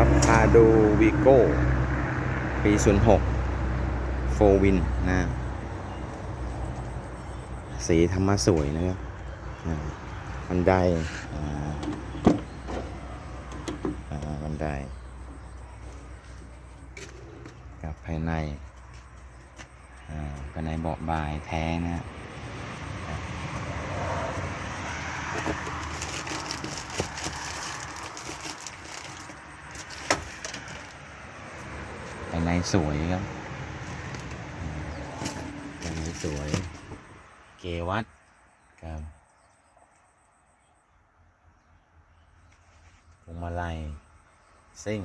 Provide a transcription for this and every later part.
ครับพาดูวีโก้ปี 06โฟวินนะ สีธรรมะสวยนะครับอ่าบันไดอ่าอ่าบันไดกับภายในภายในเบาะบายแท้นะฮะ ภายใน สวยครับภายในสวย เกวัดครับพวงมาลัยซิ่ง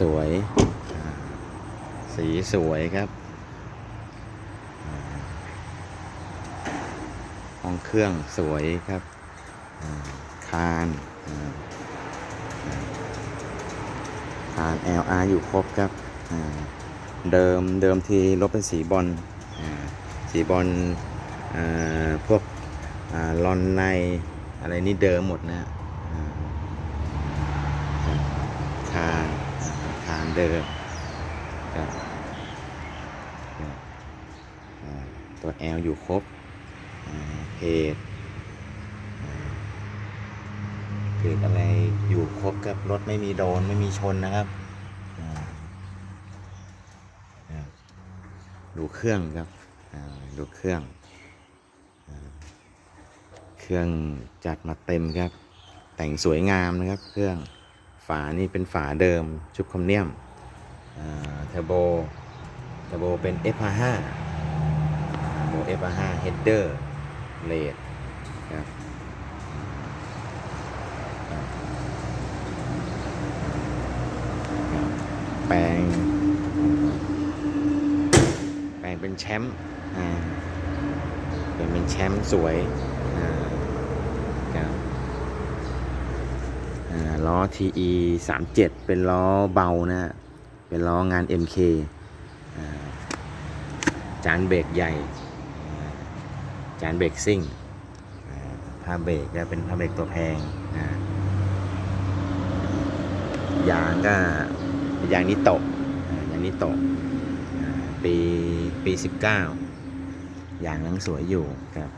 สวย สีสวยครับ ห้องเครื่องสวยครับคานอ่าคาน LR อยู่ครบครับเดิมเดิมทีรถเป็นสีบอลสีบอลพวกอลอนในอะไรนี่เดิมหมดนะฮะอ่า คานคาน เดิมครับตัว L อยู่ครบเพจเพจอะไรอยู่ครบครับรถไม่มีโดนไม่มีชนนะครับ ดูเครื่องครับดูเครื่องอเครื่องจัดมาเต็มครับ แต่งสวยงามนะครับ เครื่องฝานี่เป็นฝาเดิมชุบคอมเนียม เทอร์โบเทอร์โบเป็น F55 โบ F55 Header เลดครับแปลง แปลงเป็นแชมป์เป็นเป็นแชมป์สวยครับอ่าล้อ TE 37 เป็นล้อเบานะ เป็นล้องาน MK จานเบรกใหญ่ จานเบรกซิ่งอ่าผ้าเบรกก็เป็นผ้าเบรกตัวแพงยางก็ยางนิโตะยางนิโตะอ่าปีปี 19ยางยังสวยอยู่ครับ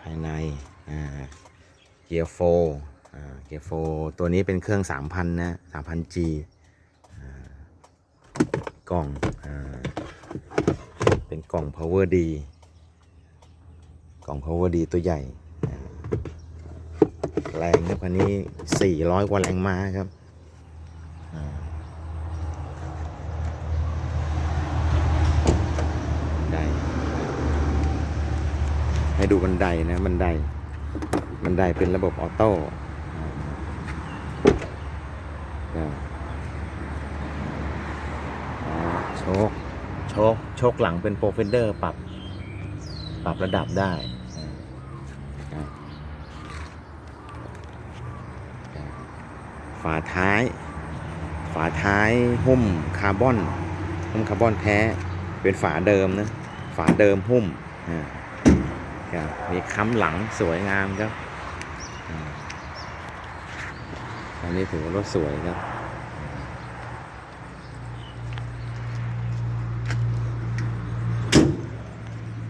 ภายในอ่าเกียร์โฟเกียร์โฟตัวนี้เป็นเครื่อง 3,000 นะ 3,000G กล่องอเป็นกล่อง power D กล่อง power D ตัวใหญ่ แรงครับคันนี้ 400 กว่าแรงม้าครับได้ให้ดูบันไดนะบันได บันไดเป็นระบบออโต้อ่าอ่าโชคโชคโชคหลังเป็นโปรเฟนเดอร์ปรับ ปรับระดับได้อ่าอ่าฝาท้าย ฝาท้ายหุ้มคาร์บอน หุ้มคาร์บอนแท้ เป็นฝาเดิมนะ ฝาเดิมหุ้มอ่า ครับมีค้ำหลังสวยงามครับอันนี้ถือว่ารถสวยครับ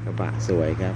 กระบะสวยครับ